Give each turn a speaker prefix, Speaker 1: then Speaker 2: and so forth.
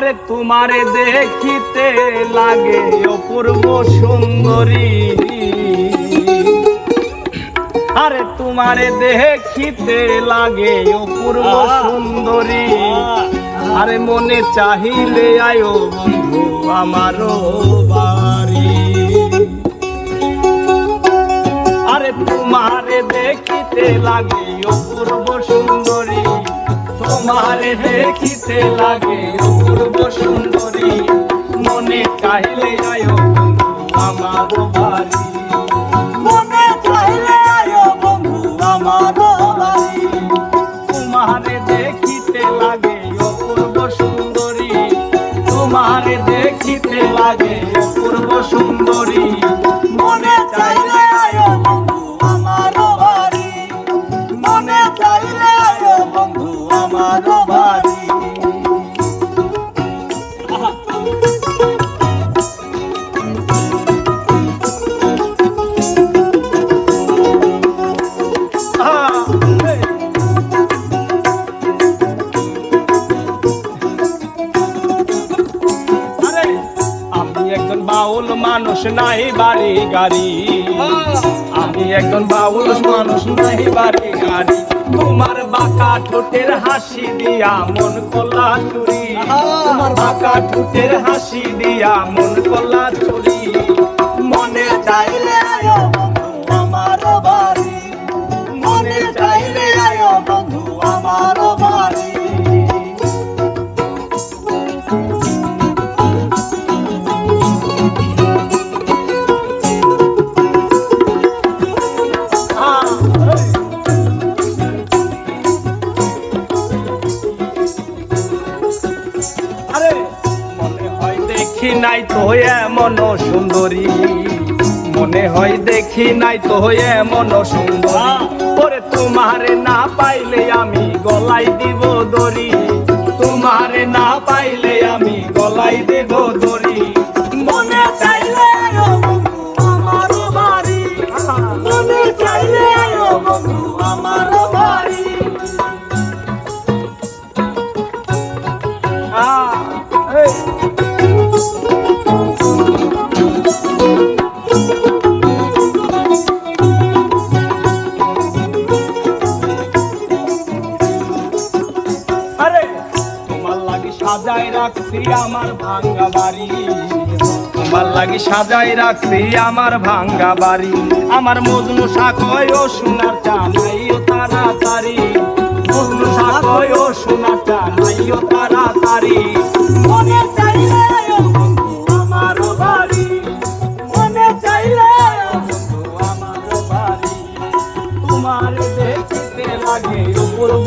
Speaker 1: ওরে তোমারে দেখিতে লাগে অপূর্ব সুন্দরী। আরে তোমারে দেখিতে লাগে অপূর্ব সুন্দরী। আরে মনে চাহিলে আয়ো বন্ধু আমারও বাড়ি। আরে তোমারে দেখিতে লাগে তোমারে দেখিতে লাগে অপূর্ব সুন্দরী। মনে চাইলে আয়ো বন্ধু আমার বাড়ি।
Speaker 2: মনে চাইলে আয়ো বন্ধু আমার বাড়ি।
Speaker 1: তোমারে দেখিতে লাগে অপূর্ব সুন্দরী। তোমারে দেখিতে লাগে অপূর্ব সুন্দরী। বাউল মানুষ নাই বাড়ি গাড়ি। আমি একজন বাউল মানুষ নাই বাড়ি গাড়ি। তোমার বাঁকা ঠোঁটের হাসি দিয়া মন কলা চুরি তোমার বাঁকা ঠোঁটের হাসি দিয়া মন কলা চুরি দেখি নাই তো এমন সুন্দরী। মনে হয় দেখি নাই তো এমন সুন্দরী। ওরে তোমারে না পাইলে আমি গলাই দিব দড়ি। তোমারে না পাইলে আমি গলাই দেব আরে তোমার লাগি সাজাই রাখছি আমার ভাঙ্গা বাড়ি। তোমার লাগি সাজাই রাখছি আমার ভাঙ্গা বাড়ি। আমার মজনু শাকয় ও সোনার চানাই ও তাড়াতাড়ি। মজনু শাকয় ও সোনার চানাই ও তাড়াতাড়ি।
Speaker 2: মনে চাইলে আমার বাড়ি।
Speaker 1: তোমার দেখিতে লাগে অপূর্ব